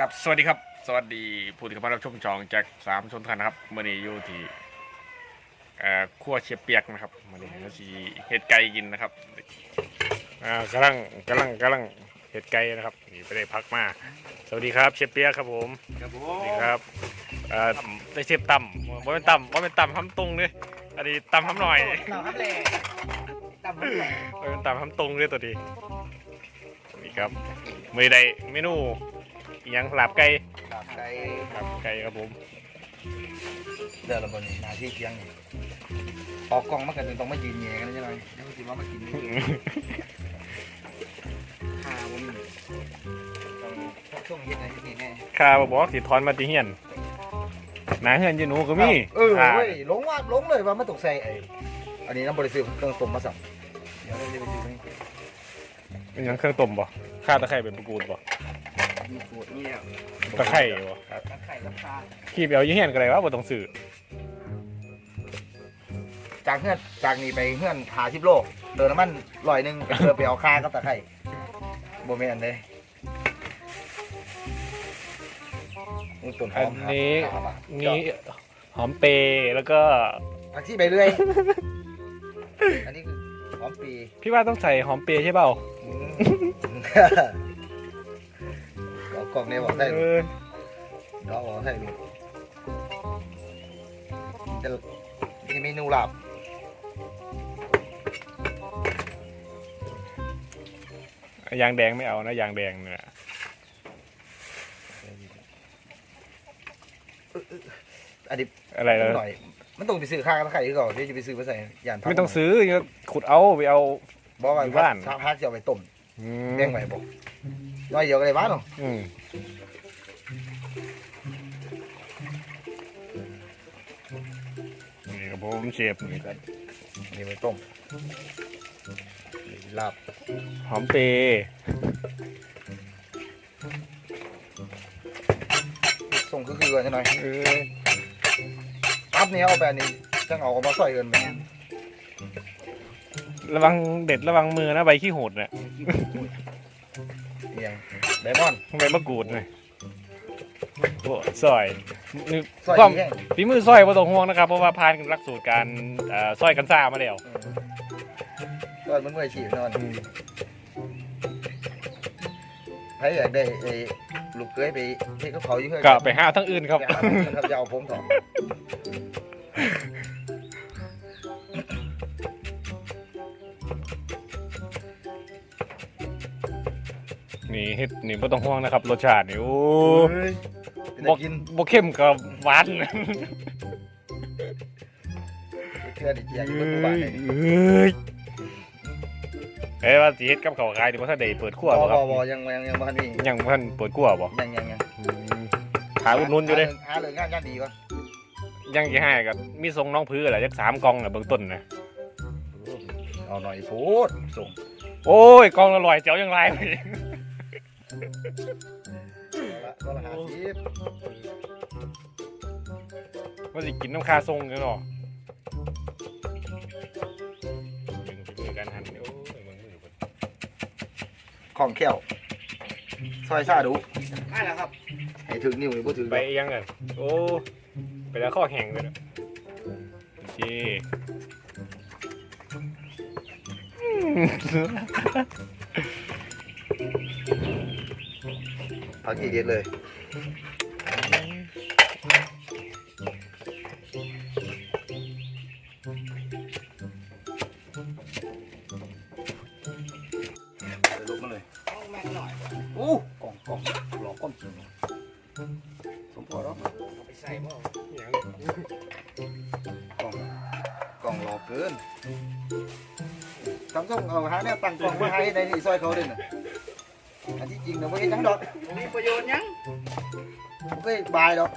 ครับ สวัสดีครับ สวัสดีผู้ที่เข้ามารับชมจองจากสามชนทันนะครับมื่อนี้อยู่ที่เอ่อครัวเชียเปียกนะครับมื่อนี้เราสีเห็ดไก่กินนะครับอ่ากำลังกำลังกำลังเห็ดไก่นะครับนี่ไปได้พักมา สวัสดีครับเชฟเปียกครับผมครับผสวัสดีมครับเอ่อได้เชฟต่ำว่าเป็นต่ำว่าเป็นต่ำทำตรงเลยอันนี้ต่ำทำหน่อยหน่อครับแหล่ตำมันแหล่ว่าเป็นต่ำทำตรงเลยตัวดีนี่ครับมือใดเมนู อิหยังลาบไก่ครับไก่ครับไก่ครับผมเดือดระเบิดนี่หนาที่เที่ยงนี่ออกกล้องมากันจนต้องมายืนแย่กันใช่ไหมแล้วก็คิดว่ามากินข้าวมันต้องช่วงเย็นอะไรนี่แน่ข้าบอกสิถอนมาติเฮียนหนาเฮือนอยูหนูก็มีเอออ่าเว้ยหลงว่าหลงเลยว่าไม่ตกใส่ไอ้อันนี้น้ำบริสุทธิ์เครื่องต้มมาสั่งเดี๋ยวเราจะไปดูนี่เป็นหยังเครื่องต้มบ่ข้าตะไคร้เป็นประกูดบ่ มีสูตรเนี่ยตะไคร้บ่ตะไคร้น้ำตาลขีบเอาอยี่เฮียนก็ได้ว่าบ่ต้องซื้อจากเฮือนจากนี่ไปเฮือนหาชิบโลเดินน้ำมันลอยหนึ่งเพื่อไปเอาค่ากับตะไคร้โบเมนเลยอุ้ยต้นหอัอนมนี้หามานี้หอมเปรย์แล้วก็ผักชีไปเรื่อย อันนี้คือหอมปีพี่ว่าต้องใส่หอมเปรย์ใช่เปล่าอืมเอา กล่องเนี่ยบอกได้เอลูกอเอาบอกได้ลูกจะมีเมนูลาบยางแดงไม่เอานะยางแดงเนี่ยอันนี้อะไรนะหน่อยมันต้องไปซื้อข้าวกับไข่ก่อนเดี๋ยวจะไปซื้อมาใส่ยานไม่ต้องซื้อขุดเอาไปเอาบอกว่าอยู่บ้านชาพาเสียวไปต้มอืมเลี้ยงไว้บอก น้อยเดียวก็ได้บ้านเนาะอืมนี่ครับผมเชฟนี่ครับนี่ไปต้มลาบหอมเปรย์ส่งคือคือกันหน่อยเออปั๊บนี่เอาไปอันนี้จังเอาออกมาใส่กันไหมระวังเด็ดระวังมือนะใบขี้โหดน่ะเอีย งไดมอนด์ใบมะกรูดน่ะโอ้ซอยนี่ซอยความแห้ง ฝีมือซอยบ่ต้องห่วงนะครับ เพราะว่าผ่านหลักสูตรการเอ่อซอยกันซ่ามาแล้วซอยมันมืออาชีพนอนใครอยากได้ไอ้ลูกเกยไปที่เขาเขาอยู่เพื่อนก็ไปหาทั้งอื่นครับไปหาเงินครับจะเอาผมถอด นี่เฮ็ดนี่บ่ต้องห่วงนะครับ รสชาตินี่โอ้เป็นบ่ได้กินบ่เข้มกับหวานเชื่อดิเจียอยู่บนหมู่บ้านเลยนี่เอ้ยเอ้ยว่าสิเฮ็ดกับข้าวขายนี่บ่ทันได้เปิดครัวบ่บ่ครับบ่บ่ยังยังยังบ้านนี่ยังบ่ทันเปิดครัวบ่ยังยังยังหาอุดหนุนอยู่เด้หาเลยงานงานดีก่อนยังสิให้ก็มีส่งน้องพื้นแหละจักสามกล่องน่ะเบื้องต้นน่ะเอาหน่อยโพดส่งโอ้ยกล่องละร้อยเจ้ายังไรไป ละก็ละหาสิบว่าสิกินน้ำคาทรงกันเนาะดึงฝีมือการหั่นนี่โอ้ยเบิ่งมือเพิ่นของแก้วซอยซาดูได้แล้วครับให้ถึงนิ้วนี่บ่ถึงไปยังกันโอ้ไปแล้วข้อแห้งเลยนะโอเค ผักกี่เด็ดเลยเดี๋ยวลุกมาเลยต้องแม่งหน่อยอู้กล่องกล่องหลอกก้อนจริงสมพอแล้วเอาไปใส่บ่ยังกล่องกล่องหลอกเกินทำส่งเอาหาเนี่ยตั้งกล่องมาให้ในนี่ซอยเขาเด่นน่ะ อันที่จริงนะไม่เห็นหยังดอกมีประโยชน์ยังไม่เคยบายดอก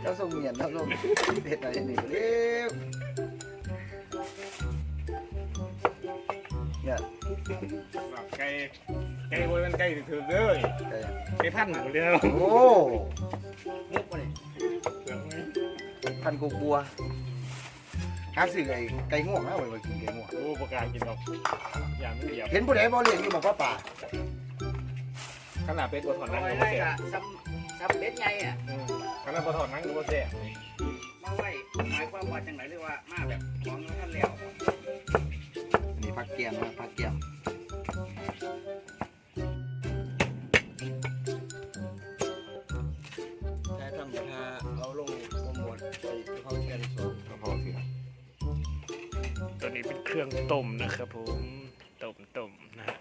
เจ้าส่งเมียนเจ้าส่งเด็ดอะไรนี่เร็วเนี่ยไก่ไก่โวยมันไก่ถือเด้อไก่ไก่พันหมดเลยโอ้มุกมาเลยพันกูกลัว หาซื้อไก่ไก่ง่วงนะไว้ไว้กินไก่ง่วงโอ้ประกาศกินดอกอย่าไม่เหยียบเห็นผู้ใดบ่เลี้ยงอยู่บอกว่าป่าคนาดเป็ดบนถอดหนังไว้ก็ได้บ่เสียกะซ้ำซ้ำเบ็ดใหญ่อะขนาดบนถอดหนังก็บ่เสียมาไว้หมายความว่าจังไหนหรือว่ามาแบบของท่านแล้วอันนี้ผักเกียมนะครับผัก ต้มนะครับผมต้มต้มนะฮะ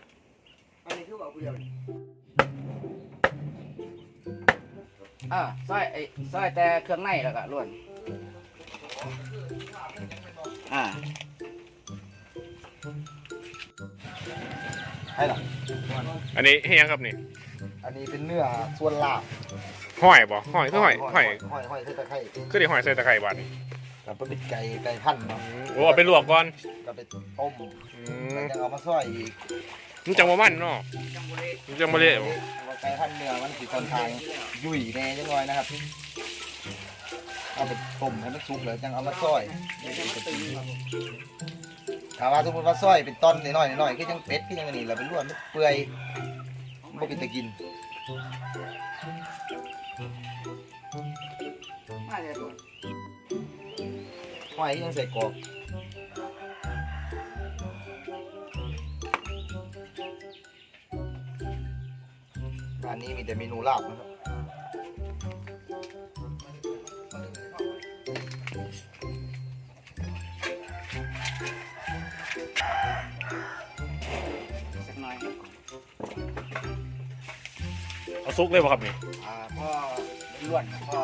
อันนี้คือเอาเดียวอ่าซอยไอ้ซอยแต่เครื่องในแล้วก็ล้วน อ่าใช่หรออันนี้ให้ยังครับนี่อันนี้เป็นเนื้อส่วนลาบห้อยบ่ห้อยคือห้อยห้อยห้อยห้อยใส่ตะไคร้คือได้ห้อยใส่ตะไคร้บาดนี่ กับเป็นไก่ไก่พันธุ์เนาะโอ้เอาไปลวกก่อนกับไปต้มอืแล้วมยังเอามาซอยอีกมันจังบ่มันเนาะจังบุรีมันจังบ่เละบ่ว่าไก่พันธุ์เนื้อมันสิค่อนข้างยุ่ยแน่จังหน่อยนะครับเอาไปต้มให้มันสุกแล้วจังเอามาซอยเดี๋ยวจะมาตึงครับผมถามว่าสมมติว่าซอยเป็นต้นน้อยๆน้อยๆก็ยังเป็ดก็ยังอันนี้เราเป็นล้วนมันเปื่อยบ่เป็นตะกิน ห้อยยังใส่กรอบร้านนี้มีแต่เมนูลาบนะครับสักหน่อยครับเอาซุกเลยบ่ครับนี่อ่าพ่อล้วนพ่อ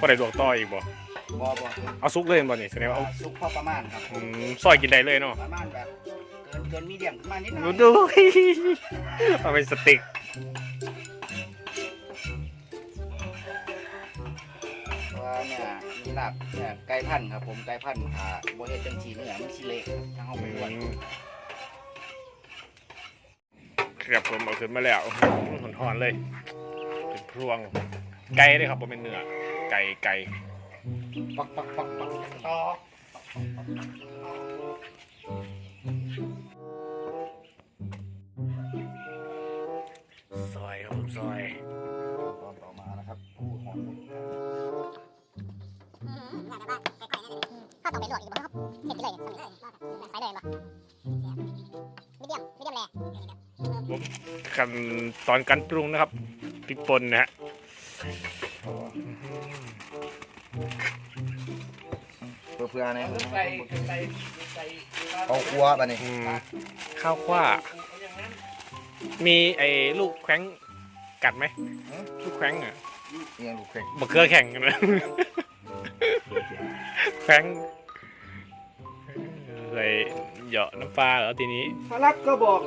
บ่ได้ลวกต่ออีกบ่ บอบอเอาซุกเลยบ่นี่แสดงว่าเอาซุปพ่อประมาณครับอืมซอยกินได้เลยเนาะประมาณแบบเกินเกินมีเดียมขึ้นมานิดหน่ดูอยดูเอาเป็นสติ๊กว่าเนี่ยมีลาบเนี่ยไก่พันธุ์ครับผมไก่พันธุ์อ่าโบเฮ็ดจังสีเนี่ยมันสิเละครับทางห้องอืไปล้วนมครับผมเอาขึ้นมาแล้วหอนๆเลยเป็นพรวงไก่เลยครับผมเป็นเนื้อไก่ไก่ ปักปักปักปักต่อซอยครับผมซอยตอนต่อมานะครับผู้หอมข้าวต้องไปลวกอีกบ่ครับเห็ดไปเลยเลยใส่เลยบ่มีเดียมมีเดียมแรขั้นตอนการปรุงนะครับพริกป่นนะฮะ เพื่อเพื่อเนี่ยใส่ใส่ใส่เอาครัวป่ะนี่อืมข้าวคว้ามีไอ้ลูกแข้งกัดไหมลูกแข้งอะเนี่ยลูกเค็กบะเกลือแข่งกันนะ แข้งใส่เหยาะน้ำปลาเหรอทีนี้ ถ้ารักก็บอก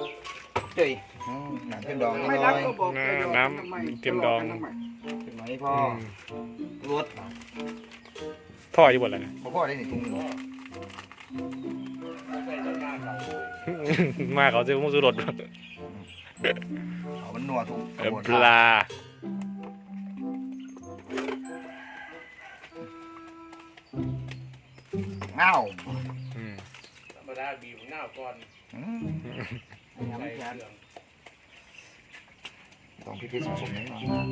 เฮ้ยอืมหนังเป็นดองนิดไม่หน่รัอกยก็บอกน้ำไปน้ำทำไมเค็มดอง ทะเลาะกันทำไมเป็นไหมพ่ออืมรส พ่ออยู่บนอะไรนะพ่อพ่อได้หนึ่งถุงหนึ่งมาเขาซื้อมุสุรสเอามันนัวทุกเออหมดปลาเอ้าวอืมธรรมดาบีบหน้าก่อนอืมใส่เครื่องต้องพิพิธสมๆหน่อย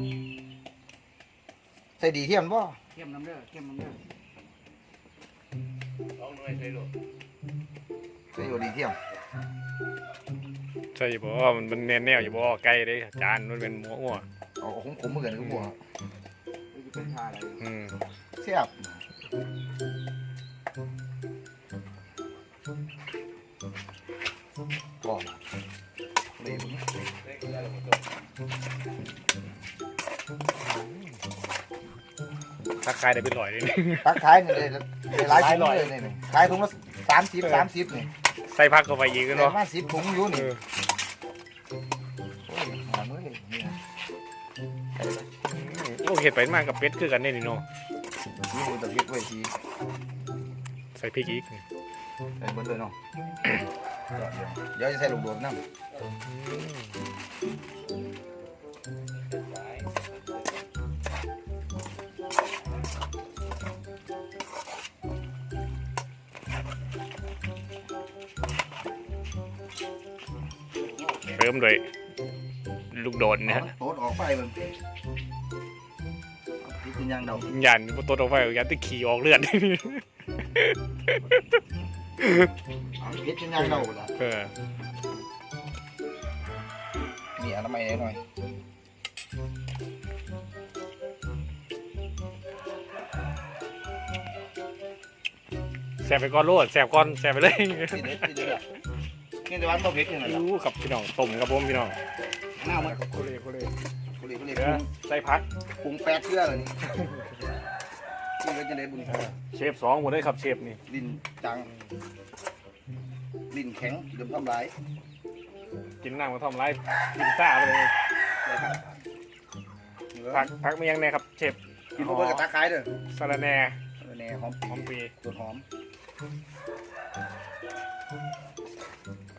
ใส่ดีเทียมบ่เข้มน้ำเด้อเข้มน้ำเด้อ ลองหน่อยใส่ลูกใส่อยู่ดีเทียมใช่บ่มันมันแน่นแนวอยู่บ่ไก่เลยจานมันเป็นหมัวอ้วเอาเอาขมๆเหมือนกันก็บัวจะเป็นชาอะไรอืมเสียบก่อนนี่ถ้าขายได้เป็นร้อยเลยนี่ ตักขายนี่เลยเลย หลายถุงเลยนี่นี่ขายถุงละสามสิบสามสิบนี่ใส่ผักเข้าไปอีกเกินเนาะมาสิบถุงอยู่เอนี่อโอ้ยหามื้อเลยเนี่ยโอ้เห็ดไปมากกับเป็ดคือกันเนี่ยนี่เนาะนี่มูตะพิษไว้ทีใส่พริกอีกใส่เบิดเลยเนาะ เดี๋ยวจะใส่ลูกโดดน้ำ ริ่มเลยลูกโดดเนี่ยเอาโต๊ดออกไปมันนี่เป็นยางเดายันตัวตัวไปยันตะขี่ออกเลือดเอาเพชรเป็นยางเดาละเออมีอนามัยหน่อยแสบไปก่อนโลดแสบก่อนแสบไปเลย ทีเด็ดทีเด็ดนี่แต่วันบ่เพชรนี่แหละอู้กับพี่น้องต้มกับผมพี่น้องหน้ามันโคเลโคเลกุลีกุลีเดี๋ยวใส่พักปรุงแปดเชื่อเลยนี่นี่ก็จะได้บุญเชฟสองหมดเลยครับเชฟนี่ลิ้นจังลิ้นแข็งเดิมทำร้ายกินน้ำมาทำไรกินซ่าไปเลยเลยครับพักพักมียังไงครับเชฟกินพวกเบิร์กับตาคายเด้อสาระแหน่แหน่หอมหอมปีส่วนหอม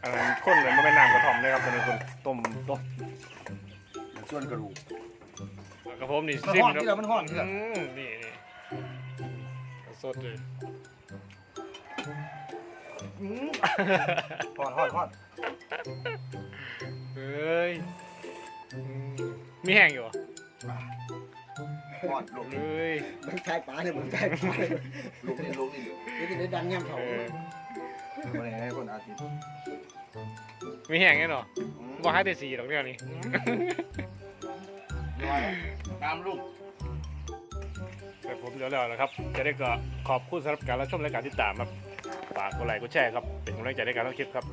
อันนั้นข้นเลยไม่เป็นน้ำกระถ่อมเลยครับเป็นคนต้มต้มส่วนกระดูกกระผมนี่มันซิมห่อนครัที่เรามันห่อนที่เราอืมนี่นี่สดเลยห่อนห่อนห่อนเฮ้ยอืมมีแห้งอยู่เหรอ ห่อนลูกนี่เฮ้ยมันใช้ปลาเนี่ยมันใช้ปลาเนี่ยลูกนี่ลูกนี่นี่จะได้ดันย่ำเขาเออวันนี้ให้คนอาทิตย์มีแห้งไงเนาะว่าให้แต่สีดอกเดียวนี่ตามลูกแต่ผมเดี๋ยวแล้วนะครับ จะได้ก็ขอบคุณสำหรับการรับชมและการติดตามครับฝากกดไลค์กดแชร์ครับเป็นกำลังใจในการทำคลิปครับ